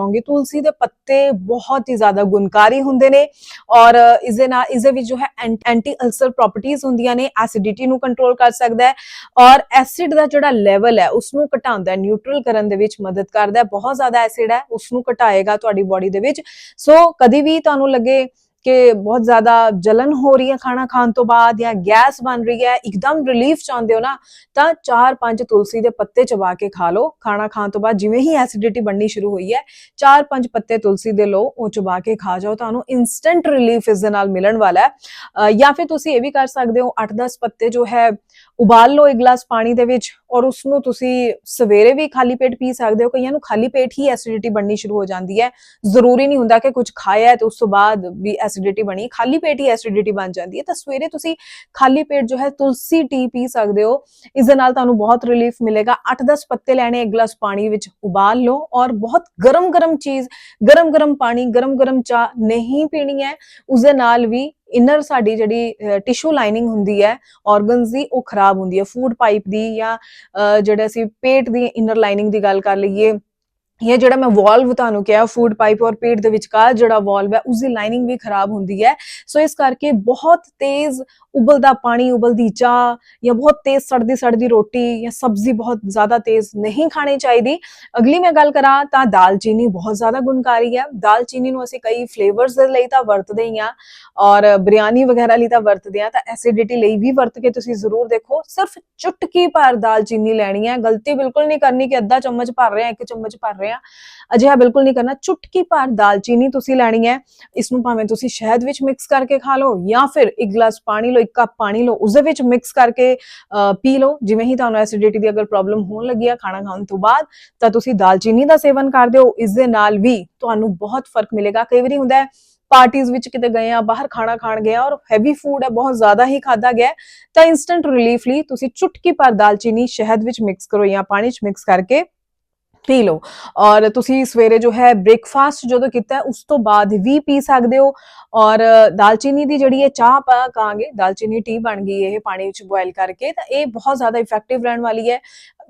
ਹੋਗੇ ਤੁਲਸੀ ਦੇ ਪੱਤੇ ਬਹੁਤ ਹੀ ਜ਼ਿਆਦਾ ਗੁਣਕਾਰੀ ਹੁੰਦੇ ਨੇ ਔਰ ਇਸ ਦੇ ਨਾਲ ਇਸ ਦੇ ਵਿੱਚ ਜੋ ਹੈ ਐਂਟੀ ਅਲਸਰ ਪ੍ਰੋਪਰਟੀਆਂ ਹੁੰਦੀਆਂ ਨੇ ਐਸਿਡਿਟੀ ਨੂੰ ਕੰਟਰੋਲ ਕਰ ਸਕਦਾ ਹੈ ਔਰ ਐਸਿਡ ਦਾ ਜਿਹੜਾ ਲੈਵਲ ਹੈ ਉਸ ਨੂੰ ਘਟਾਉਂਦਾ ਹੈ ਨਿਊਟਰਲ ਕਰਨ ਦੇ ਵਿੱਚ ਮਦਦ ਕਰਦਾ ਹੈ। ਬਹੁਤ ਜ਼ਿਆਦਾ ਐਸਿਡ ਹੈ ਉਸ ਨੂੰ ਘਟਾਏਗਾ ਤੁਹਾਡੀ ਬਾਡੀ ਦੇ ਵਿੱਚ। ਸੋ ਕਦੀ ਵੀ ਤੁਹਾਨੂੰ ਲੱਗੇ ਕਿ ਬਹੁਤ ਜ਼ਿਆਦਾ ਜਲਨ ਹੋ ਰਹੀ ਹੈ ਖਾਣਾ ਖਾਣ ਤੋਂ ਬਾਅਦ ਜਾਂ ਗੈਸ ਬਣ ਰਹੀ ਹੈ, ਇੱਕਦਮ ਰਿਲੀਫ ਚਾਹੁੰਦੇ ਹੋ ਨਾ, ਤਾਂ 4-5 ਤੁਲਸੀ ਦੇ ਪੱਤੇ ਚਬਾ ਕੇ ਖਾ ਲਓ। ਖਾਣਾ ਖਾਣ ਤੋਂ ਬਾਅਦ ਜਿਵੇਂ ਹੀ ਐਸਿਡਿਟੀ ਬਣਨੀ ਸ਼ੁਰੂ ਹੋਈ ਹੈ 4-5 ਪੱਤੇ ਤੁਲਸੀ ਦੇ ਲਓ, ਉਹ ਚਬਾ ਕੇ ਖਾ ਜਾਓ। ਤੁਹਾਨੂੰ ਇਨਸਟੈਂਟ ਰਿਲੀਫ ਇਸ ਦੇ ਨਾਲ ਮਿਲਣ ਵਾਲਾ ਹੈ। ਜਾਂ ਫਿਰ ਤੁਸੀਂ ਇਹ ਵੀ ਕਰ ਸਕਦੇ ਹੋ 8-10 ਪੱਤੇ ਜੋ ਹੈ ਉਬਾਲ ਲਓ ਇੱਕ ਗਲਾਸ ਪਾਣੀ ਦੇ ਵਿੱਚ ਔਰ ਉਸ ਨੂੰ ਤੁਸੀਂ ਸਵੇਰੇ ਵੀ ਖਾਲੀ ਪੇਟ ਪੀ ਸਕਦੇ ਹੋ। ਕਈਆਂ ਨੂੰ ਖਾਲੀ ਪੇਟ ਹੀ ਐਸਿਡਿਟੀ ਬਣਨੀ ਸ਼ੁਰੂ ਹੋ ਜਾਂਦੀ ਹੈ। ਜ਼ਰੂਰੀ ਨਹੀਂ ਹੁੰਦਾ ਕਿ ਕੁਝ ਖਾਇਆ ਹੈ ਤੇ ਉਸ ਤੋਂ ਬਾਅਦ ਵੀ ਐਸਿਡਿਟੀ ਬਣੀ। ਖਾਲੀ ਪੇਟ ਹੀ ਐਸਿਡਿਟੀ ਬਣ ਜਾਂਦੀ ਹੈ। ਤਾਂ ਸਵੇਰੇ ਤੁਸੀਂ ਖਾਲੀ ਪੇਟ ਜੋ ਹੈ ਤੁਲਸੀ ਟੀ ਪੀ ਸਕਦੇ ਹੋ। ਇਸ ਦੇ ਨਾਲ ਤੁਹਾਨੂੰ ਬਹੁਤ ਰਿਲੀਫ ਮਿਲੇਗਾ। 8-10 ਪੱਤੇ ਲੈਣੇ ਇੱਕ ਗਲਾਸ ਪਾਣੀ ਵਿੱਚ ਉਬਾਲ ਲਓ ਔਰ ਬਹੁਤ ਗਰਮ-ਗਰਮ ਚੀਜ਼, ਗਰਮ-ਗਰਮ ਪਾਣੀ, ਗਰਮ-ਗਰਮ ਚਾਹ ਨਹੀਂ ਪੀਣੀ ਹੈ। ਉਸ ਦੇ ਨਾਲ ਵੀ ਇਨਰ ਸਾਡੀ ਜਿਹੜੀ ਟਿਸ਼ੂ ਲਾਈਨਿੰਗ ਹੁੰਦੀ ਹੈ ਆਰਗਨਸ ਦੀ ਉਹ ਖਰਾਬ ਹੁੰਦੀ ਹੈ। ਫੂਡ ਪਾਈਪ ਦੀ ਜਾਂ ਅਹ, ਜਿਹੜੇ ਅਸੀਂ ਪੇਟ ਦੀ ਇਨਰ ਲਾਈਨਿੰਗ ਦੀ ਗੱਲ ਕਰ ਲਈਏ ਇਹ ਜਿਹੜਾ ਮੈਂ ਵਾਲਵ ਤੁਹਾਨੂੰ ਕਿਹਾ ਫੂਡ ਪਾਈਪ ਔਰ ਪੇਟ ਦੇ ਵਿਚਕਾਰ ਜਿਹੜਾ ਵਾਲਵ ਹੈ ਉਸ ਦੀ ਲਾਈਨਿੰਗ ਵੀ ਖਰਾਬ ਹੁੰਦੀ ਹੈ। ਸੋ ਇਸ ਕਰਕੇ ਬਹੁਤ ਤੇਜ਼ ਉਬਲਦਾ ਪਾਣੀ, ਉਬਲਦੀ ਚਾਹ ਜਾਂ ਬਹੁਤ ਤੇਜ਼ ਸੜਦੀ ਸੜਦੀ ਰੋਟੀ ਜਾਂ ਸਬਜ਼ੀ ਬਹੁਤ ਜ਼ਿਆਦਾ ਤੇਜ਼ ਨਹੀਂ ਖਾਣੀ ਚਾਹੀਦੀ। ਅਗਲੀ ਮੈਂ ਗੱਲ ਕਰਾਂ ਤਾਂ ਦਾਲਚੀਨੀ ਬਹੁਤ ਜ਼ਿਆਦਾ ਗੁਣਕਾਰੀ ਹੈ। ਦਾਲਚੀਨੀ ਨੂੰ ਅਸੀਂ ਕਈ ਫਲੇਵਰਸ ਦੇ ਲਈ ਤਾਂ ਵਰਤਦੇ ਹੀ ਹਾਂ ਔਰ ਬਿਰਿਆਨੀ ਵਗੈਰਾ ਲਈ ਤਾਂ ਵਰਤਦੇ ਆ ਤਾਂ ਐਸਿਡਿਟੀ ਲਈ ਵੀ ਵਰਤ ਕੇ ਤੁਸੀਂ ਜ਼ਰੂਰ ਦੇਖੋ। ਸਿਰਫ ਚੁਟਕੀ ਭਰ ਦਾਲਚੀਨੀ ਲੈਣੀ ਹੈ। ਗਲਤੀ ਬਿਲਕੁਲ ਨਹੀਂ ਕਰਨੀ ਕਿ ਅੱਧਾ ਚਮਚ ਭਰ ਰਹੇ ਆ ਇੱਕ ਚਮਚ ਭਰ ਰਹੇ ਆ ਅਜਿਹਾ ਬਿਲਕੁਲ ਨਹੀਂ ਕਰਨਾ। ਚੁਟਕੀ ਭਰ ਦਾਲਚੀਨੀ ਤੁਸੀਂ ਲੈਣੀ ਹੈ। ਇਸ ਨੂੰ ਭਾਵੇਂ ਤੁਸੀਂ ਸ਼ਹਿਦ ਵਿੱਚ ਮਿਕਸ ਕਰਕੇ ਖਾ ਲਓ ਜਾਂ ਫਿਰ ਇੱਕ ਗਲਾਸ ਪਾਣੀ ਲਓ, ਇੱਕ ਕੱਪ ਪਾਣੀ ਲਓ ਉਸ ਦੇ ਵਿੱਚ ਮਿਕਸ ਕਰਕੇ ਪੀ ਲਓ। ਜਿਵੇਂ ਹੀ ਤੁਹਾਨੂੰ ਐਸਿਡਿਟੀ ਦੀ ਅਗਰ ਪ੍ਰੋਬਲਮ ਹੋਣ ਲੱਗੀ ਹੈ ਖਾਣਾ ਖਾਣ ਤੋਂ ਬਾਅਦ, ਤਾਂ ਤੁਸੀਂ ਦਾਲਚੀਨੀ ਦਾ ਸੇਵਨ ਕਰਦੇ ਹੋ ਇਸ ਦੇ ਨਾਲ ਵੀ ਤੁਹਾਨੂੰ ਬਹੁਤ ਫ਼ਰਕ ਮਿਲੇਗਾ। ਕਈ ਵਾਰੀ ਹੁੰਦਾ ਹੈ ਪਾਰਟੀਆਂ ਵਿੱਚ ਕਿਤੇ ਗਏ ਆ, ਬਾਹਰ ਖਾਣਾ ਖਾਣ ਗਏ ਆ ਔਰ ਹੈਵੀ ਫੂਡ ਹੈ, ਬਹੁਤ ਜ਼ਿਆਦਾ ਹੀ ਖਾਦਾ ਗਿਆ ਤਾਂ ਇਨਸਟੈਂਟ ਰਿਲੀਫ ਲਈ ਤੁਸੀਂ ਚੁਟਕੀ ਭਰ ਦਾਲਚੀਨੀ ਸ਼ਹਿਦ ਵਿੱਚ ਮਿਕਸ ਕਰੋ ਜਾਂ ਪਾਣੀ 'ਚ ਮਿਕਸ ਕਰਕੇ ਪੀ ਲਓ। ਔਰ ਤੁਸੀਂ ਸਵੇਰੇ ਜੋ ਹੈ ਬ੍ਰੇਕਫਾਸਟ ਜਦੋਂ ਕੀਤਾ, ਉਸ ਤੋਂ ਬਾਅਦ ਵੀ ਪੀ ਸਕਦੇ ਹੋ। ਔਰ ਦਾਲਚੀਨੀ ਦੀ ਜਿਹੜੀ ਇਹ ਚਾਹ ਪਾ ਕਹਾਂਗੇ ਦਾਲਚੀਨੀ ਟੀ ਬਣ ਗਈ, ਇਹ ਪਾਣੀ ਵਿੱਚ ਬੋਇਲ ਕਰਕੇ, ਤਾਂ ਇਹ ਬਹੁਤ ਜ਼ਿਆਦਾ ਇਫੈਕਟਿਵ ਰਹਿਣ ਵਾਲੀ ਹੈ।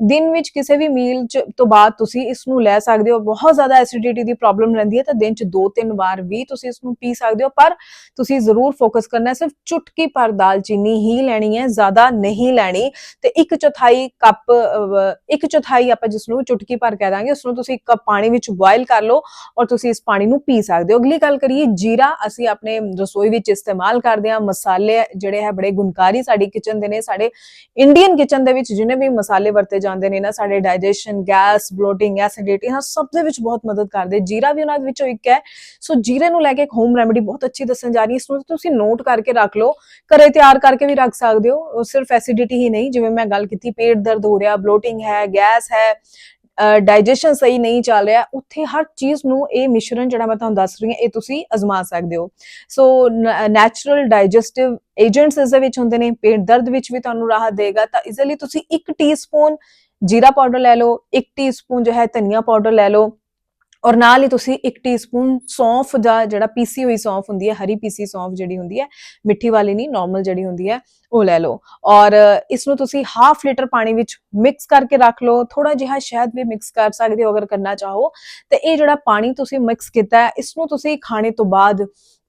ਦਿਨ ਵਿੱਚ ਕਿਸੇ ਵੀ ਮੀਲ ਚ ਤੋਂ ਬਾਅਦ ਤੁਸੀਂ ਇਸ ਨੂੰ ਲੈ ਸਕਦੇ ਹੋ ਬਹੁਤ ਜ਼ਿਆਦਾ ਐਸਿਡਿਟੀ ਦੀ ਪ੍ਰੋਬਲਮ ਰਹਿੰਦੀ ਹੈ ਤਾਂ ਦਿਨ ਚ ਦੋ ਤਿੰਨ ਵਾਰ ਵੀ ਤੁਸੀਂ ਇਸ ਨੂੰ ਪੀ ਸਕਦੇ ਹੋ ਪਰ ਤੁਸੀਂ ਜ਼ਰੂਰ ਫੋਕਸ ਕਰਨਾ ਹੈ ਸਿਰਫ ਚੁਟਕੀ ਭਰ ਦਾਲਚੀਨੀ ਹੀ ਲੈਣੀ ਹੈ ਜ਼ਿਆਦਾ ਨਹੀਂ ਲੈਣੀ। ਤੇ ਇੱਕ ਚੌਥਾਈ ਕੱਪ ਅਹ, ਇੱਕ ਚੌਥਾਈ ਆਪਾਂ ਜਿਸ ਨੂੰ ਚੁਟਕੀ ਭਰ ਕਹਿ ਦਾਂਗੇ ਉਸ ਨੂੰ ਤੁਸੀਂ ਇੱਕ ਕੱਪ ਪਾਣੀ ਵਿੱਚ ਬੋਇਲ ਕਰ ਲਓ ਔਰ ਤੁਸੀਂ ਇਸ ਪਾਣੀ ਨੂੰ ਪੀ ਸਕਦੇ ਹੋ। ਅਗਲੀ ਗੱਲ ਕਰੀਏ ਜੀਰਾ ਅਸੀਂ ਆਪਣੇ ਰਸੋਈ ਵਿੱਚ ਇਸਤੇਮਾਲ ਕਰਦੇ ਹਾਂ। ਮਸਾਲੇ ਜਿਹੜੇ ਹੈ ਬੜੇ ਗੁਣਕਾਰੀ ਸਾਡੀ ਕਿਚਨ ਦੇ ਨੇ ਸਾਡੇ ਇੰਡੀਅਨ ਕਿਚਨ ਦੇ ਵਿੱਚ ਜਿਨੇ ਵੀ ਮਸਾਲੇ ਵਰਤੇ ਜਾਂਦੇ ਨੇ ਨਾ, ਸਾਡੇ ਡਾਈਜੈਸ਼ਨ ਗੈਸ ਬਲੋਟਿੰਗ ਐਸਿਡਿਟੀ ਇਹਨਾਂ ਸਭ ਦੇ ਵਿੱਚ ਬਹੁਤ ਮਦਦ ਕਰਦੇ। ਜੀਰਾ ਵੀ ਉਹਨਾਂ ਦੇ ਵਿੱਚੋਂ ਇੱਕ ਹੈ। ਸੋ ਜੀਰੇ ਨੂੰ ਲੈ ਕੇ ਇੱਕ ਹੋਮ ਰੈਮੇਡੀ ਬਹੁਤ ਅੱਛੀ ਦੱਸਣ ਜਾ ਰਹੀ ਹੈ। ਇਸ ਨੂੰ ਤੁਸੀਂ ਨੋਟ ਕਰਕੇ ਰੱਖ ਲਓ। ਘਰੇ ਤਿਆਰ ਕਰਕੇ ਵੀ ਰੱਖ ਸਕਦੇ ਹੋ। ਸਿਰਫ ਐਸਿਡਿਟੀ ਹੀ ਨਹੀਂ, ਜਿਵੇਂ ਮੈਂ ਗੱਲ ਕੀਤੀ, ਪੇਟ ਦਰਦ ਹੋ ਰਿਹਾ ਬਲੋਟਿੰਗ ਹੈ ਗੈਸ ਹੈ ਡਾਈਜੈਸ਼ਨ ਸਹੀ ਨਹੀਂ ਚੱਲ ਰਿਹਾ, ਉੱਥੇ ਹਰ ਚੀਜ਼ ਨੂੰ ਇਹ ਮਿਸ਼ਰਣ ਜਿਹੜਾ ਮੈਂ ਤੁਹਾਨੂੰ ਦੱਸ ਰਹੀ ਹਾਂ, ਇਹ ਤੁਸੀਂ ਅਜ਼ਮਾ ਸਕਦੇ ਹੋ। ਸੋ ਨੈਚੁਰਲ ਡਾਈਜੈਸਟਿਵ ਏਜੰਟਸ ਇਸ ਦੇ ਵਿੱਚ ਹੁੰਦੇ ਨੇ, ਪੇਟ ਦਰਦ ਵਿੱਚ ਵੀ ਤੁਹਾਨੂੰ ਰਾਹਤ ਦੇਗਾ, ਤਾਂ ਇਸ ਲਈ ਤੁਸੀਂ 1 ਟੀਸਪੂਨ ਜੀਰਾ ਪਾਊਡਰ ਲੈ ਲਓ 1 ਟੀਸਪੂਨ ਜੋ ਹੈ ਧਨੀਆ ਪਾਊਡਰ ਲੈ ਲਓ ਔਰ ਨਾਲ ਹੀ ਤੁਸੀਂ 1 ਟੀਸਪੂਨ ਸੌਂਫ ਦਾ ਜਿਹੜਾ ਪੀਸੀ ਹੋਈ ਸੌਂਫ ਹੁੰਦੀ ਹੈ, ਹਰੀ ਪੀਸੀ ਸੌਂਫ ਜਿਹੜੀ ਹੁੰਦੀ ਹੈ, ਮਿੱਠੀ ਵਾਲੀ ਨਹੀਂ ਨਾਰਮਲ ਜਿਹੜੀ ਹੁੰਦੀ ਹੈ, ਉਹ ਲੈ ਲਓ। ਔਰ ਇਸ ਨੂੰ ਤੁਸੀਂ ਹਾਫ ਲੀਟਰ ਪਾਣੀ ਵਿੱਚ ਮਿਕਸ ਕਰਕੇ ਰੱਖ ਲਓ। ਥੋੜਾ ਜਿਹਾ ਸ਼ਹਿਦ ਵੀ ਮਿਕਸ ਕਰ ਸਕਦੇ ਹੋ ਅਗਰ ਕਰਨਾ ਚਾਹੋ। ਤੇ ਇਹ ਜਿਹੜਾ ਪਾਣੀ ਤੁਸੀਂ ਮਿਕਸ ਕੀਤਾ ਹੈ ਇਸ ਨੂੰ ਤੁਸੀਂ ਖਾਣੇ ਤੋਂ ਬਾਅਦ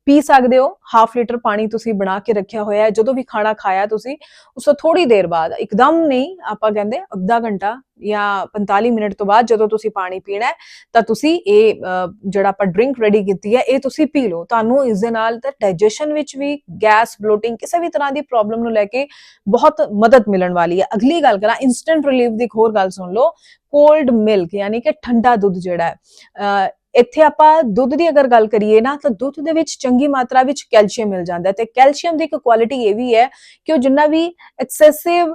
ਪੀ ਸਕਦੇ ਹੋ। ਹਾਫ ਲੀਟਰ ਪਾਣੀ ਤੁਸੀਂ ਬਣਾ ਕੇ ਰੱਖਿਆ ਹੋਇਆ ਹੈ। ਜਦੋਂ ਵੀ ਖਾਣਾ ਖਾਇਆ ਤੁਸੀਂ, ਉਸ ਤੋਂ ਥੋੜੀ ਦੇਰ ਬਾਅਦ, ਇੱਕਦਮ ਨਹੀਂ, ਆਪਾਂ ਕਹਿੰਦੇ ਅੱਧਾ ਘੰਟਾ ਜਾਂ 45 ਮਿੰਟ ਤੋਂ ਬਾਅਦ ਜਦੋਂ ਤੁਸੀਂ ਪਾਣੀ ਪੀਣਾ ਹੈ, ਤਾਂ ਤੁਸੀਂ ਇਹ ਜਿਹੜਾ ਆਪਾਂ ਡਰਿੰਕ ਰੈਡੀ ਕੀਤੀ ਹੈ, ਇਹ ਤੁਸੀਂ ਪੀ ਲਓ। ਤੁਹਾਨੂੰ ਇਸ ਦੇ ਨਾਲ ਤਾਂ ਡਾਈਜੈਸ਼ਨ ਵਿੱਚ ਵੀ ਗੈਸ ਬਲੋਟਿੰਗ ਕਿਸੇ ਵੀ ਤਰ੍ਹਾਂ ਦੀ ਪ੍ਰੋਬਲਮ ਨੂੰ ਲੈ ਕੇ ਬਹੁਤ ਮਦਦ ਮਿਲਣ ਵਾਲੀ ਹੈ। ਅਗਲੀ ਗੱਲ ਕਰਾਂ ਇਨਸਟੈਂਟ ਰਿਲੀਫ ਦੀ ਇੱਕ ਹੋਰ ਗੱਲ ਸੁਣ ਲਓ। ਕੋਲਡ ਮਿਲਕ ਯਾਨੀ ਕਿ ਠੰਡਾ ਦੁੱਧ ਜਿਹੜਾ ਹੈ ਇੱਥੇ ਆਪਾਂ ਦੁੱਧ ਦੀ ਅਗਰ ਗੱਲ ਕਰੀਏ ਨਾ, ਤਾਂ ਦੁੱਧ ਦੇ ਵਿੱਚ ਚੰਗੀ ਮਾਤਰਾ ਵਿੱਚ ਕੈਲਸ਼ੀਅਮ ਮਿਲ ਜਾਂਦਾ ਹੈ ਤੇ ਕੈਲਸ਼ੀਅਮ ਦੀ ਇੱਕ ਕੁਆਲਿਟੀ ਇਹ ਵੀ ਹੈ ਕਿ ਉਹ ਜਿੰਨਾ ਵੀ ਐਕਸੈਸਿਵ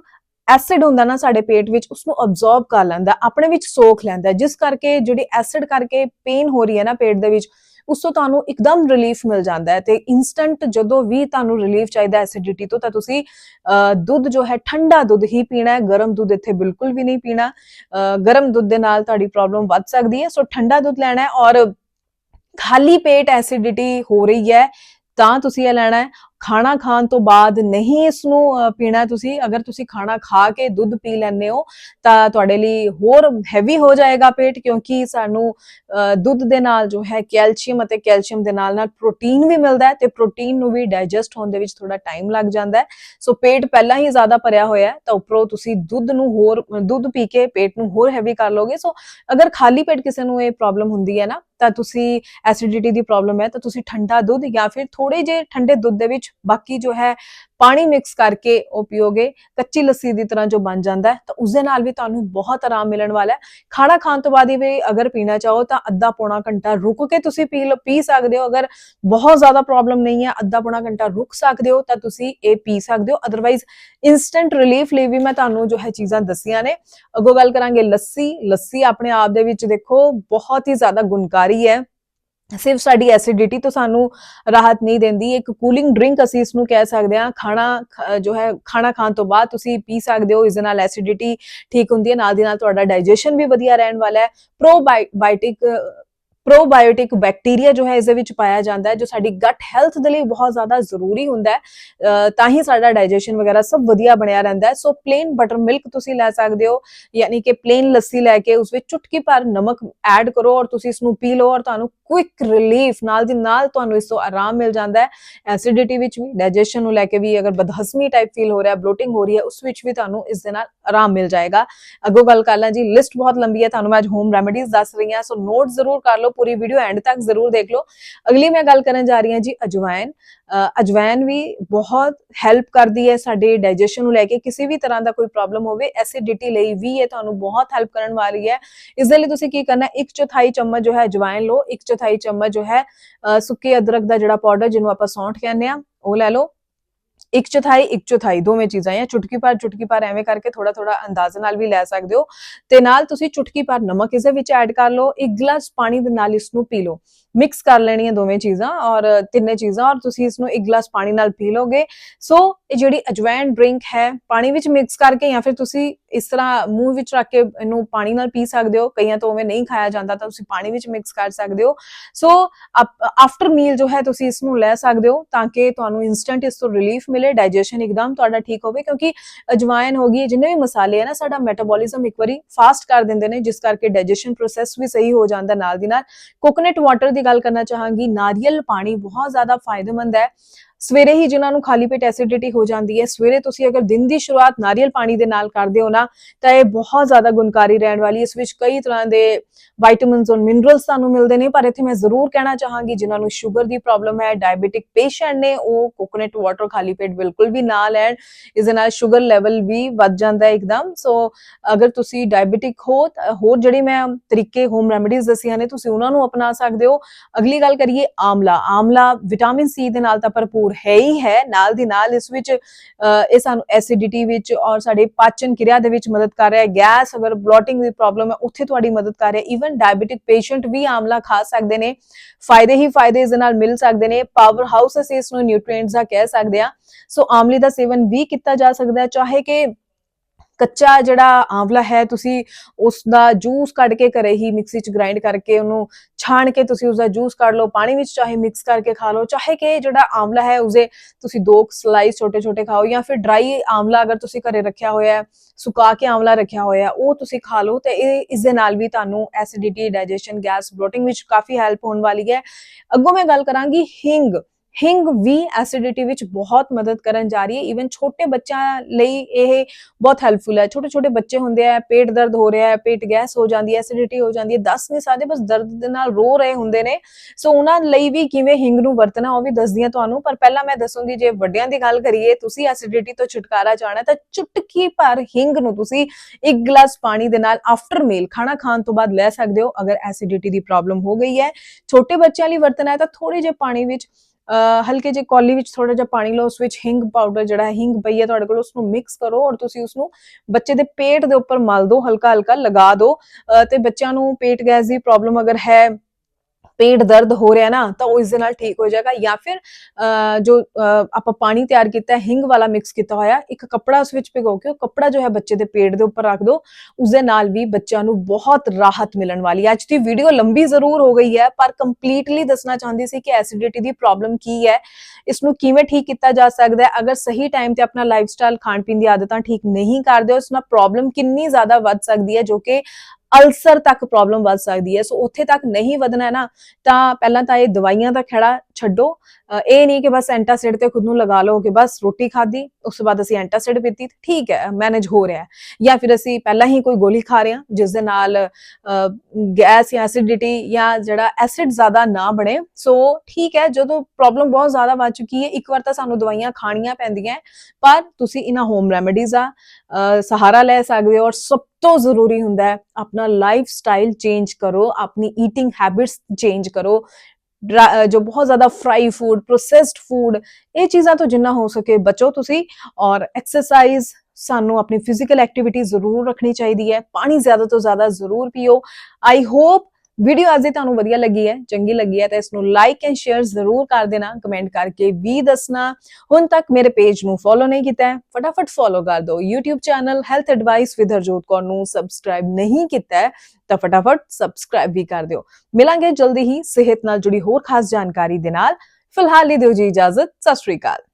ਐਸਿਡ ਹੁੰਦਾ ਨਾ ਸਾਡੇ ਪੇਟ ਵਿੱਚ ਉਸ ਨੂੰ ਅਬਜ਼ੌਰਬ ਕਰ ਲੈਂਦਾ ਆਪਣੇ ਵਿੱਚ ਸੋਖ ਲੈਂਦਾ ਜਿਸ ਕਰਕੇ ਜਿਹੜੀ ਐਸਿਡ ਕਰਕੇ ਪੇਨ ਹੋ ਰਹੀ ਹੈ ਨਾ ਪੇਟ ਦੇ ਵਿੱਚ ਉਸ ਤੋਂ ਤੁਹਾਨੂੰ ਇੱਕਦਮ ਰਿਲੀਫ ਮਿਲ ਜਾਂਦਾ ਹੈ ਤੇ ਇਨਸਟੈਂਟ ਜਦੋਂ ਵੀ ਤੁਹਾਨੂੰ ਰਿਲੀਫ ਚਾਹੀਦਾ ਐਸਿਡਿਟੀ ਤੋਂ ਤਾਂ ਤੁਸੀਂ ਅਹ, ਦੁੱਧ ਜੋ ਹੈ ਠੰਡਾ ਦੁੱਧ ਹੀ ਪੀਣਾ ਹੈ। ਗਰਮ ਦੁੱਧ ਇੱਥੇ ਬਿਲਕੁਲ ਵੀ ਨਹੀਂ ਪੀਣਾ। ਅਹ, ਗਰਮ ਦੁੱਧ ਦੇ ਨਾਲ ਤੁਹਾਡੀ ਪ੍ਰੋਬਲਮ ਵੱਧ ਸਕਦੀ ਹੈ। ਸੋ ਠੰਡਾ ਦੁੱਧ ਲੈਣਾ ਹੈ ਔਰ ਖਾਲੀ ਪੇਟ ਐਸਿਡਿਟੀ ਹੋ ਰਹੀ ਹੈ ਤਾਂ ਤੁਸੀਂ ਇਹ ਲੈਣਾ ਹੈ। ਖਾਣਾ ਖਾਣ ਤੋਂ ਬਾਅਦ ਨਹੀਂ ਇਸ ਨੂੰ ਪੀਣਾ ਤੁਸੀਂ, ਅਗਰ ਤੁਸੀਂ ਖਾਣਾ ਖਾ ਕੇ ਦੁੱਧ ਪੀ ਲੈਂਦੇ ਹੋ, ਤਾਂ ਤੁਹਾਡੇ ਲਈ ਹੋਰ ਹੈਵੀ ਹੋ ਜਾਏਗਾ ਪੇਟ, ਕਿਉਂਕਿ ਸਾਨੂੰ ਦੁੱਧ ਦੇ ਨਾਲ ਜੋ ਹੈ ਕੈਲਸ਼ੀਅਮ ਅਤੇ ਕੈਲਸ਼ੀਅਮ ਦੇ ਨਾਲ ਨਾਲ ਪ੍ਰੋਟੀਨ ਵੀ ਮਿਲਦਾ ਹੈ ਤੇ ਪ੍ਰੋਟੀਨ ਨੂੰ ਵੀ ਡਾਈਜੈਸਟ ਹੋਣ ਦੇ ਵਿੱਚ ਥੋੜਾ ਟਾਈਮ ਲੱਗ ਜਾਂਦਾ ਹੈ। ਸੋ ਪੇਟ ਪਹਿਲਾਂ ਹੀ ਜ਼ਿਆਦਾ ਭਰਿਆ ਹੋਇਆ ਹੈ, ਤਾਂ ਉੱਪਰੋਂ ਤੁਸੀਂ ਦੁੱਧ ਨੂੰ ਹੋਰ, ਦੁੱਧ ਪੀ ਕੇ ਪੇਟ ਨੂੰ ਹੋਰ ਹੈਵੀ ਕਰ ਲੋਗੇ ਸੋ ਅਗਰ ਖਾਲੀ ਪੇਟ ਕਿਸੇ ਨੂੰ ਇਹ ਪ੍ਰੋਬਲਮ ਹੁੰਦੀ ਹੈ ਨਾ, ਤਾਂ ਤੁਸੀਂ ਐਸਿਡਿਟੀ ਦੀ ਪ੍ਰੋਬਲਮ ਹੈ, ਤਾਂ ਤੁਸੀਂ ਠੰਡਾ ਦੁੱਧ ਜਾਂ ਫਿਰ ਥੋੜੇ ਜਿਹੇ ਠੰਡੇ ਦੁੱਧ ਦੇ ਵਿੱਚ ਵਿੱਚ। ਬਾਕੀ ਜੋ ਹੈ, ਪਾਣੀ ਮਿਕਸ ਕਰਕੇ ਉਹ ਪੀਓਗੇ, ਕੱਚੀ ਲੱਸੀ ਦੀ ਤਰ੍ਹਾਂ ਜੋ ਬਣ ਜਾਂਦਾ ਹੈ, ਤਾਂ ਉਸ ਦੇ ਨਾਲ ਵੀ ਤੁਹਾਨੂੰ ਬਹੁਤ ਆਰਾਮ ਮਿਲਣ ਵਾਲਾ ਹੈ। ਖਾਣਾ ਖਾਣ ਤੋਂ ਬਾਅਦ ਵੀ ਅਗਰ ਪੀਣਾ ਚਾਹੋ ਤਾਂ ਅੱਧਾ ਪੌਣਾ ਘੰਟਾ ਰੁਕ ਕੇ ਤੁਸੀਂ ਪੀ ਲਓ ਪੀ ਸਕਦੇ ਹੋ। ਅਗਰ ਬਹੁਤ ਜ਼ਿਆਦਾ ਪ੍ਰੋਬਲਮ ਨਹੀਂ ਹੈ, ਅੱਧਾ ਪੌਣਾ ਘੰਟਾ ਰੁਕ ਸਕਦੇ ਹੋ, ਤਾਂ ਤੁਸੀਂ ਇਹ ਪੀ ਸਕਦੇ ਹੋ। ਅਦਰਵਾਈਜ਼ ਇਨਸਟੈਂਟ ਰਿਲੀਫ ਲਈ ਵੀ ਮੈਂ ਤੁਹਾਨੂੰ ਜੋ ਹੈ ਚੀਜ਼ਾਂ ਦੱਸੀਆਂ ਨੇ। ਅੱਗੋਂ ਗੱਲ ਕਰਾਂਗੇ ਲੱਸੀ। ਲੱਸੀ ਆਪਣੇ ਆਪ ਦੇ ਵਿੱਚ ਦੇਖੋ, ਬਹੁਤ ਹੀ ਜ਼ਿਆਦਾ ਗੁਣਕਾਰੀ ਹੈ। ਸਿਰਫ ਸਾਡੀ ਐਸਿਡਿਟੀ ਤੋਂ ਸਾਨੂੰ ਰਾਹਤ ਨਹੀਂ ਦਿੰਦੀ, ਇੱਕ ਕੂਲਿੰਗ ਡਰਿੰਕ ਅਸੀਂ ਇਸ ਨੂੰ ਕਹਿ ਸਕਦੇ ਹਾਂ, ਖਾਣਾ ਖ- ਜੋ ਹੈ, ਖਾਣਾ ਖਾਣ ਤੋਂ ਬਾਅਦ ਤੁਸੀਂ ਪੀ ਸਕਦੇ ਹੋ, ਇਸ ਨਾਲ ਐਸਿਡਿਟੀ ਠੀਕ ਹੁੰਦੀ ਹੈ, ਨਾਲ ਦੀ ਨਾਲ ਤੁਹਾਡਾ ਡਾਈਜੈਸ਼ਨ ਵੀ ਵਧੀਆ ਰਹਿਣ ਵਾਲਾ ਹੈ ਪ੍ਰੋਬਾਇਓਟਿਕ ਪ੍ਰੋਬਾਇਓਟਿਕ ਬੈਕਟੀਰੀਆ ਜੋ ਹੈ ਇਸ ਦੇ ਵਿੱਚ ਪਾਇਆ ਜਾਂਦਾ ਹੈ, ਜੋ ਸਾਡੀ ਗਟ ਹੈਲਥ ਦੇ ਲਈ ਬਹੁਤ ਜ਼ਿਆਦਾ ਜ਼ਰੂਰੀ ਹੁੰਦਾ ਹੈ। ਤਾਂ ਹੀ ਸਾਡਾ ਡਾਈਜੈਸ਼ਨ ਵਗੈਰਾ ਸਭ ਵਧੀਆ ਬਣਿਆ ਰਹਿੰਦਾ ਹੈ। ਸੋ ਪਲੇਨ ਬਟਰ ਮਿਲਕ ਤੁਸੀਂ ਲੈ ਸਕਦੇ ਹੋ, ਯਾਨੀ ਕਿ ਪਲੇਨ ਲੱਸੀ ਲੈ ਕੇ ਉਸ ਵਿੱਚ ਚੁਟਕੀ ਭਰ ਨਮਕ ਐਡ ਕਰੋ ਔਰ ਤੁਸੀਂ ਇਸ ਨੂੰ ਪੀ ਲਓ ਔਰ ਤੁਹਾਨੂੰ ਕੁਇਕ ਰਿਲੀਫ ਨਾਲ ਦੀ ਨਾਲ ਤੁਹਾਨੂੰ ਇਸ ਤੋਂ ਆਰਾਮ ਮਿਲ ਜਾਂਦਾ ਹੈ। ਐਸਿਡਿਟੀ ਵਿੱਚ ਵੀ ਡਾਈਜੈਸ਼ਨ ਨੂੰ ਲੈ ਕੇ ਵੀ ਅਗਰ ਬਦਹਜ਼ਮੀ ਟਾਈਪ ਫੀਲ ਹੋ ਰਿਹਾ ਬਲੋਟਿੰਗ ਹੋ ਰਹੀ ਹੈ, ਉਸ ਵਿੱਚ ਵੀ ਤੁਹਾਨੂੰ ਇਸ ਦੇ ਨਾਲ ਆਰਾਮ ਮਿਲ ਜਾਏਗਾ। ਅੱਗੋਂ ਗੱਲ ਕਰ ਲਾਂ ਜੀ ਲਿਸਟ ਬਹੁਤ ਲੰਬੀ ਹੈ, ਤੁਹਾਨੂੰ ਮੈਂ ਅੱਜ ਹੋਮ ਰੈਮੇਡੀਜ਼ ਦੱਸ ਰਹੀ ਹਾਂ। ਸੋ ਨੋਟ ਜ਼ਰੂਰ ਕਰ ਲਓ ਪੂਰੀ ਵੀਡੀਓ ਐਂਡ ਤੱਕ ਜ਼ਰੂਰ ਦੇਖ ਲਓ। ਅਗਲੀ ਮੈਂ ਗੱਲ ਕਰਨ ਜਾ ਰਹੀ ਹਾਂ ਜੀ ਅਜਵਾਇਨ। ਅਜਵਾਇਨ ਵੀ ਬਹੁਤ ਹੈਲਪ ਕਰਦੀ ਹੈ ਸਾਡੇ ਡਾਈਜੈਸ਼ਨ ਨੂੰ ਲੈ ਕੇ। ਕਿਸੇ ਵੀ ਤਰ੍ਹਾਂ ਦਾ ਕੋਈ ਪ੍ਰੋਬਲਮ ਹੋਵੇ ਐਸਿਡਿਟੀ ਲਈ ਵੀ ਇਹ ਤੁਹਾਨੂੰ ਬਹੁਤ ਹੈਲਪ ਕਰਨ ਵਾਲੀ ਹੈ। ਇਸ ਦੇ ਲਈ ਤੁਸੀਂ ਕੀ ਕਰਨਾ, ਇੱਕ ਚੌਥਾਈ ਚਮਚ ਜੋ ਹੈ ਅਜਵਾਇਨ ਲਓ। ਇੱਕ ਚੌਥਾਈ ਚਮਚ ਜੋ ਹੈ ਸੁੱਕੇ ਅਦਰਕ ਦਾ ਜਿਹੜਾ ਪਾਊਡਰ ਜਿਹਨੂੰ ਆਪਾਂ ਸੌਂਠ ਕਹਿੰਦੇ ਆ ਉਹ ਲੈ ਲਓ। ਇੱਕ ਚੌਥਾਈ ਇੱਕ ਚੌਥਾਈ, ਦੋਵੇਂ ਚੀਜ਼ਾਂ ਜਾਂ ਚੁਟਕੀ ਭਰ ਚੁਟਕੀ ਭਰ ਐਵੇਂ ਕਰਕੇ ਥੋੜਾ ਥੋੜਾ ਅੰਦਾਜ਼ੇ ਨਾਲ ਵੀ ਲੈ ਸਕਦੇ ਹੋ। ਤੇ ਨਾਲ ਤੁਸੀਂ ਚੁਟਕੀ ਭਰ ਨਮਕ ਇਸ ਦੇ ਵਿੱਚ ਐਡ ਕਰ ਲਓ, ਇੱਕ ਗਲਾਸ ਪਾਣੀ ਦੇ ਨਾਲ ਇਸ ਨੂੰ ਪੀ ਲਓ। ਮਿਕਸ ਕਰ ਲੈਣੀ ਹੈ ਦੋਵੇਂ ਚੀਜ਼ਾਂ ਔਰ ਤਿੰਨੇ ਚੀਜ਼ਾਂ ਔਰ ਤੁਸੀਂ ਇਸ ਨੂੰ ਇੱਕ ਗਲਾਸ ਪਾਣੀ ਨਾਲ ਪੀ ਲੋਗੇ। ਸੋ ਇਹ ਜਿਹੜੀ ਅਜਵਾਇਨ ਡਰਿੰਕ ਹੈ, ਪਾਣੀ ਵਿੱਚ ਮਿਕਸ ਕਰਕੇ ਜਾਂ ਫਿਰ ਤੁਸੀਂ ਇਸ ਤਰ੍ਹਾਂ ਮੂੰਹ ਵਿੱਚ ਰੱਖ ਕੇ ਇਹਨੂੰ ਪਾਣੀ ਨਾਲ ਪੀ ਸਕਦੇ ਹੋ। ਕਈਆਂ ਤੋਂ ਉਵੇਂ ਨਹੀਂ ਖਾਇਆ ਜਾਂਦਾ ਤਾਂ ਤੁਸੀਂ ਪਾਣੀ ਵਿੱਚ ਮਿਕਸ ਕਰ ਸਕਦੇ ਹੋ। ਸੋ ਆਫਟਰ ਮੀਲ ਜੋ ਹੈ ਤੁਸੀਂ ਇਸ ਨੂੰ ਲੈ ਸਕਦੇ ਹੋ ਤਾਂ ਕਿ ਤੁਹਾਨੂੰ ਇਨਸਟੈਂਟ ਇਸ ਤੋਂ ਰਿਲੀਫ ਮਿਲੇ ਡਾਈਜੈਸ਼ਨ ਇੱਕਦਮ ਤੁਹਾਡਾ ਠੀਕ ਹੋਵੇ ਕਿਉਂਕਿ ਅਜਵਾਇਨ ਹੋ ਗਈ, ਜਿੰਨੇ ਵੀ ਮਸਾਲੇ ਆ ਨਾ ਸਾਡਾ ਮੈਟਾਬੋਲਿਜ਼ਮ ਇੱਕ ਵਾਰੀ ਫਾਸਟ ਕਰ ਦਿੰਦੇ ਨੇ, ਜਿਸ ਕਰਕੇ ਡਾਈਜੈਸ਼ਨ ਪ੍ਰੋਸੈਸ ਵੀ ਸਹੀ ਹੋ ਜਾਂਦਾ ਨਾਲ ਦੀ ਨਾਲ। ਕੋਕੋਨਟ ਵਾਟਰ ਦੀ ਗੱਲ ਕਰਨਾ ਚਾਹਾਂਗੀ ਨਾਰੀਅਲ ਪਾਣੀ ਬਹੁਤ ਜ਼ਿਆਦਾ ਫਾਇਦੇਮੰਦ ਹੈ। ਸਵੇਰੇ ਹੀ ਜਿਨ੍ਹਾਂ ਨੂੰ ਖਾਲੀ ਪੇਟ ਐਸਿਡਿਟੀ ਹੋ ਜਾਂਦੀ ਹੈ, ਸਵੇਰੇ ਤੁਸੀਂ ਅਗਰ ਦਿਨ ਦੀ ਸ਼ੁਰੂਆਤ ਨਾਰੀਅਲ ਪਾਣੀ ਦੇ ਨਾਲ ਕਰਦੇ ਹੋ ਨਾ, ਤਾਂ ਇਹ ਬਹੁਤ ਜ਼ਿਆਦਾ ਗੁਣਕਾਰੀ ਰਹਿਣ ਵਾਲੀ ਇਸ ਵਿੱਚ ਕਈ ਤਰ੍ਹਾਂ ਦੇ ਵਿਟਾਮਿਨਸ ਔਰ ਮਿਨਰਲਸ ਤੁਹਾਨੂੰ ਮਿਲਦੇ ਨੇ, ਪਰ ਇੱਥੇ ਮੈਂ ਜ਼ਰੂਰ ਕਹਿਣਾ ਚਾਹਾਂਗੀ, ਜਿਨ੍ਹਾਂ ਨੂੰ ਸ਼ੂਗਰ ਦੀ ਪ੍ਰੋਬਲਮ ਹੈ ਡਾਇਬੀਟਿਕ ਪੇਸ਼ੈਂਟ ਨੇ, ਉਹ ਕੋਕੋਨਟ ਵਾਟਰ ਖਾਲੀ ਪੇਟ ਬਿਲਕੁਲ ਵੀ ਨਾ ਲੈਣ, ਇਸ ਦੇ ਨਾਲ ਸ਼ੂਗਰ ਲੈਵਲ ਵੀ ਵੱਧ ਜਾਂਦਾ ਹੈ ਇੱਕਦਮ। ਸੋ ਅਗਰ ਤੁਸੀਂ ਡਾਇਬੀਟਿਕ ਹੋ, ਤਾਂ ਹੋਰ ਜਿਹੜੇ ਮੈਂ ਤਰੀਕੇ ਹੋਮ ਰੈਮੇਡੀਜ਼ ਦੱਸੀਆਂ ਨੇ, ਤੁਸੀਂ ਉਹਨਾਂ ਨੂੰ ਅਪਣਾ ਸਕਦੇ ਹੋ। ਅਗਲੀ ਗੱਲ ਕਰੀਏ ਆਮਲਾ। ਆਮਲਾ ਵਿਟਾਮਿਨ ਸੀ ਦੇ ਨਾਲ ਤਾਂ ਭਰਪੂਰ ਹੈ ਹੀ ਹੈ। ਨਾਲ ਦੀ ਨਾਲ ਇਸ ਵਿੱਚ ਇਹ ਸਾਨੂੰ ਐਸਿਡਿਟੀ ਵਿੱਚ ਔਰ ਸਾਡੇ ਪਾਚਨ ਕਿਰਿਆ ਦੇ ਵਿੱਚ ਮਦਦ ਕਰ ਰਿਹਾ ਹੈ। ਗੈਸ ਅਗਰ ਬਲੋਟਿੰਗ ਦੀ ਪ੍ਰੋਬਲਮ ਹੈ, ਉੱਥੇ ਤੁਹਾਡੀ ਮਦਦ ਕਰ ਰਿਹਾ ਈਵਨ ਡਾਇਬੀਟਿਕ ਪੇਸ਼ੈਂਟ ਵੀ ਆਮਲਾ ਖਾ ਸਕਦੇ ਨੇ। ਫਾਇਦੇ ਹੀ ਫਾਇਦੇ ਇਸ ਨਾਲ ਮਿਲ ਸਕਦੇ ਨੇ। ਪਾਵਰ ਹਾਊਸ ਅਸੀਂ ਇਸ ਨੂੰ ਨਿਊਟ੍ਰੀਐਂਟਸ ਦਾ ਕਹਿ ਸਕਦੇ ਹਾਂ। ਸੋ ਆਮਲੇ ਦਾ ਸੇਵਨ ਵੀ ਕੀਤਾ ਜਾ ਸਕਦਾ ਹੈ। ਚਾਹੇ ਕਿ ਕੱਚਾ ਜਿਹੜਾ ਆਂਵਲਾ ਹੈ, ਤੁਸੀਂ ਉਸ ਦਾ ਜੂਸ ਕੱਢ ਕੇ ਘਰੇ ਹੀ ਮਿਕਸੀ ਚ ਗ੍ਰਾਈਂਡ ਕਰਕੇ ਉਹਨੂੰ ਛਾਣ ਕੇ ਤੁਸੀਂ ਉਸ ਦਾ ਜੂਸ ਕੱਢ ਲਓ, ਪਾਣੀ ਵਿੱਚ ਚਾਹੇ ਮਿਕਸ ਕਰਕੇ ਖਾ ਲਓ, ਚਾਹੇ ਕਿ ਜਿਹੜਾ ਆਂਵਲਾ ਹੈ ਉਸੇ ਤੁਸੀਂ ਦੋ ਸਲਾਈਸ ਛੋਟੇ ਛੋਟੇ ਖਾਓ ਜਾਂ ਫਿਰ ਡਰਾਈ ਆਂਵਲਾ ਅਗਰ ਤੁਸੀਂ ਘਰੇ ਰੱਖਿਆ ਹੋਇਆ ਹੈ, ਸੁਕਾ ਕੇ ਆਂਵਲਾ ਰੱਖਿਆ ਹੋਇਆ ਉਹ ਤੁਸੀਂ ਖਾ ਲਓ ਤੇ ਇਹ ਇਸ ਦੇ ਨਾਲ ਵੀ ਤੁਹਾਨੂੰ ਐਸਿਡਿਟੀ ਡਾਈਜੈਸ਼ਨ ਗੈਸ ਬਲੋਟਿੰਗ ਵਿੱਚ ਕਾਫੀ ਹੈਲਪ ਹੋਣ ਵਾਲੀ ਹੈ। ਅੱਗੋਂ ਮੈਂ ਗੱਲ ਕਰਾਂਗੀ ਹਿੰਗ। ਹਿੰਗ ਵੀ ਐਸਿਡਿਟੀ ਵਿੱਚ ਬਹੁਤ ਮਦਦ ਕਰਨ ਜਾ ਰਹੀ ਹੈ। ਇਵਨ ਛੋਟੇ ਬੱਚਿਆਂ ਲਈ ਇਹ ਬਹੁਤ ਹੈਲਪਫੁਲ ਹੈ। ਛੋਟੇ ਛੋਟੇ ਬੱਚੇ ਹੁੰਦੇ ਆ, ਪੇਟ ਦਰਦ ਹੋ ਰਿਹਾ ਹੈ, ਪੇਟ ਗੈਸ ਹੋ ਜਾਂਦੀ ਹੈ ਐਸਿਡਿਟੀ ਹੋ ਜਾਂਦੀ ਹੈ, ਦੱਸ ਨਹੀਂ ਸਕਦੇ, ਬਸ ਦਰਦ ਦੇ ਨਾਲ ਰੋ ਰਹੇ ਹੁੰਦੇ ਨੇ। ਸੋ ਉਹਨਾਂ ਲਈ ਵੀ ਕਿਵੇਂ ਹਿੰਗ ਨੂੰ ਵਰਤਣਾ, ਉਹ ਵੀ ਦੱਸਦੀ ਹਾਂ ਤੁਹਾਨੂੰ। ਪਰ ਪਹਿਲਾਂ ਮੈਂ ਦੱਸੂੰਗੀ, ਜੇ ਵੱਡਿਆਂ ਦੀ ਗੱਲ ਕਰੀਏ, ਤੁਸੀਂ ਐਸਿਡਿਟੀ ਤੋਂ ਛੁਟਕਾਰਾ ਚਾਹਣਾ, ਤਾਂ ਚੁਟਕੀ ਭਰ ਹਿੰਗ ਨੂੰ ਤੁਸੀਂ ਇੱਕ ਗਲਾਸ ਪਾਣੀ ਦੇ ਨਾਲ ਆਫਟਰ ਮੀਲ ਖਾਣਾ ਖਾਣ ਤੋਂ ਬਾਅਦ ਲੈ ਸਕਦੇ ਹੋ, ਅਗਰ ਐਸਿਡਿਟੀ ਦੀ ਪ੍ਰੋਬਲਮ ਹੋ ਗਈ ਹੈ। ਛੋਟੇ ਬੱਚਿਆਂ ਲਈ ਵਰਤਣਾ ਹੈ, ਤਾਂ ਥੋੜੇ ਜਿਹੇ ਪਾਣੀ ਵਿੱਚ ਹਲਕੇ ਜਿਹੇ ਕੌਲੀ ਵਿੱਚ ਥੋੜਾ ਜਿਹਾ ਪਾਣੀ ਲਓ, ਉਸ ਵਿੱਚ ਹਿੰਗ ਪਾਊਡਰ ਜਿਹੜਾ ਹੈ, ਹਿੰਗ ਪਈ ਹੈ ਤੁਹਾਡੇ ਕੋਲ ਉਸ ਨੂੰ ਮਿਕਸ ਕਰੋ ਔਰ ਤੁਸੀਂ ਉਸ ਨੂੰ ਬੱਚੇ ਦੇ ਪੇਟ ਦੇ ਉੱਪਰ ਮਲ ਦਿਓ ਹਲਕਾ ਹਲਕਾ ਲਗਾ ਦਿਓ। ਅਹ, ਤੇ ਬੱਚਿਆਂ ਨੂੰ ਪੇਟ ਗੈਸ ਦੀ ਪ੍ਰੋਬਲਮ ਅਗਰ ਹੈ ਪੇਟ ਦਰਦ ਹੋ ਰਿਹਾ ਨਾ, ਤਾਂ ਉਹ ਇਸ ਦੇ ਨਾਲ ਠੀਕ ਹੋ ਜਾਏਗਾ ਜਾਂ ਫਿਰ ਜੋ ਆਪਾਂ ਪਾਣੀ ਤਿਆਰ ਕੀਤਾ ਹਿੰਗ ਵਾਲਾ ਮਿਕਸ ਕੀਤਾ ਹੋਇਆ, ਇੱਕ ਕੱਪੜਾ ਉਸ ਵਿੱਚ ਭਿਗੋ ਕੇ ਉਹ ਕੱਪੜਾ ਜੋ ਹੈ ਬੱਚੇ ਦੇ ਪੇਟ ਦੇ ਉੱਪਰ ਰੱਖ ਦਿਓ ਉਸ ਦੇ ਨਾਲ ਵੀ ਬੱਚਿਆਂ ਨੂੰ ਬਹੁਤ ਰਾਹਤ ਮਿਲਣ ਵਾਲੀ ਹੈ। ਅੱਜ ਦੀ ਵੀਡੀਓ ਲੰਬੀ ਜ਼ਰੂਰ ਹੋ ਗਈ ਹੈ, ਪਰ ਕੰਪਲੀਟਲੀ ਦੱਸਣਾ ਚਾਹੁੰਦੀ ਸੀ ਕਿ ਐਸਿਡਿਟੀ ਦੀ ਪ੍ਰੋਬਲਮ ਕੀ ਹੈ ਇਸ ਨੂੰ ਕਿਵੇਂ ਠੀਕ ਕੀਤਾ ਜਾ ਸਕਦਾ ਹੈ? ਅਗਰ ਸਹੀ ਟਾਈਮ ਤੇ ਆਪਣਾ ਲਾਈਫ ਸਟਾਈਲ ਖਾਣ ਪੀਣ ਦੀ ਆਦਤਾਂ ਠੀਕ ਨਹੀਂ ਕਰਦੇ ਹੋ, ਇਸ ਨਾਲ ਪ੍ਰੋਬਲਮ ਕਿੰਨੀ ਜ਼ਿਆਦਾ ਵੱਧ ਸਕਦੀ ਹੈ, ਜੋ ਕਿ ਅਲਸਰ ਤੱਕ ਪ੍ਰੋਬਲਮ ਵੱਧ ਸਕਦੀ ਹੈ। ਸੋ ਉੱਥੇ ਤੱਕ ਨਹੀਂ ਵਧਣਾ ਨਾ, ਤਾਂ ਪਹਿਲਾਂ ਤਾਂ ਇਹ ਦਵਾਈਆਂ ਦਾ ਖੜਾ ਛੱਡੋ। ਇਹ ਨਹੀਂ ਕਿ ਬਸ ਐਂਟਾਸਿਡ ਤੇ ਖੁਦ ਨੂੰ ਲਗਾ ਲਓ ਕਿ ਬਸ ਰੋਟੀ ਖਾਧੀ, ਉਸ ਤੋਂ ਬਾਅਦ ਅਸੀਂ ਐਂਟਾਸਿਡ ਪੀਤੀ। ਠੀਕ ਹੈ ਮੈਨੇਜ ਹੋ ਰਿਹਾ ਹੈ। ਜਾਂ ਫਿਰ ਅਸੀਂ ਪਹਿਲਾਂ ਹੀ ਕੋਈ ਗੋਲੀ ਖਾ ਰਹੇ ਹਾਂ, ਜਿਸ ਦੇ ਨਾਲ ਗੈਸ ਜਾਂ ਐਸਿਡਿਟੀ ਜਾਂ ਜਿਹੜਾ ਐਸਿਡ ਜ਼ਿਆਦਾ ਨਾ ਬਣੇ। ਸੋ ਠੀਕ ਹੈ, ਜਦੋਂ ਪ੍ਰੋਬਲਮ ਬਹੁਤ ਜ਼ਿਆਦਾ ਵੱਧ ਚੁੱਕੀ ਹੈ, ਇੱਕ ਵਾਰ ਤਾਂ ਸਾਨੂੰ ਦਵਾਈਆਂ ਖਾਣੀਆਂ ਪੈਂਦੀਆਂ ਪਰ ਤੁਸੀਂ ਇਹਨਾਂ ਹੋਮ ਰੈਮੇਡੀਜ਼ ਆ ਸਹਾਰਾ ਲੈ ਸਕਦੇ ਹੋ ਔਰ ਸਭ ਤੋਂ ਜ਼ਰੂਰੀ ਹੁੰਦਾ ਹੈ, ਆਪਣਾ ਲਾਈਫ ਸਟਾਈਲ ਚੇਂਜ ਕਰੋ, ਆਪਣੀ ਈਟਿੰਗ ਹੈਬਿਟਸ ਚੇਂਜ ਕਰੋ। ਡਰਾ- ਜੋ ਬਹੁਤ ਜ਼ਿਆਦਾ ਫਰਾਈ ਫੂਡ ਪ੍ਰੋਸੈਸਡ ਫੂਡ ਇਹ ਚੀਜ਼ਾਂ ਤੋਂ ਜਿੰਨਾ ਹੋ ਸਕੇ ਬਚੋ ਤੁਸੀਂ ਔਰ ਐਕਸਰਸਾਈਜ਼ ਸਾਨੂੰ ਆਪਣੀ ਫਿਜ਼ੀਕਲ ਐਕਟੀਵਿਟੀ ਜ਼ਰੂਰ ਰੱਖਣੀ ਚਾਹੀਦੀ ਹੈ। ਪਾਣੀ ਜ਼ਿਆਦਾ ਤੋਂ ਜ਼ਿਆਦਾ ਜ਼ਰੂਰ ਪੀਓ। ਆਈ ਹੋਪ ਵੀਡੀਓ ਅੱਜ ਦੀ ਤੁਹਾਨੂੰ ਵਧੀਆ ਲੱਗੀ ਹੈ, ਚੰਗੀ ਲੱਗੀ ਹੈ, ਤਾਂ ਇਸ ਨੂੰ ਲਾਈਕ ਐਂਡ ਸ਼ੇਅਰ ਜ਼ਰੂਰ ਕਰ ਦੇਣਾ ਕਮੈਂਟ ਕਰਕੇ ਵੀ ਦੱਸਣਾ। ਹੁਣ ਤੱਕ ਮੇਰੇ ਪੇਜ ਨੂੰ ਫੋਲੋ ਨਹੀਂ ਕੀਤਾ ਹੈ, ਫਟਾਫਟ ਫੋਲੋ ਕਰ ਦਿਓ। YouTube channel health advice with Harjot Kaur ਨੂੰ ਸਬਸਕ੍ਰਾਈਬ ਨਹੀਂ ਕੀਤਾ ਹੈ, ਤਾਂ ਫਟਾਫਟ ਸਬਸਕ੍ਰਾਈਬ ਵੀ ਕਰ ਦਿਓ। ਮਿਲਾਂਗੇ ਜਲਦੀ ਹੀ ਸਿਹਤ ਨਾਲ ਜੁੜੀ ਹੋਰ ਖਾਸ ਜਾਣਕਾਰੀ ਦੇ ਨਾਲ। ਫਿਲਹਾਲ ਲਈ ਦਿਓ ਜੀ ਇਜਾਜ਼ਤ, ਸਤਿ ਸ਼੍ਰੀ ਅਕਾਲ।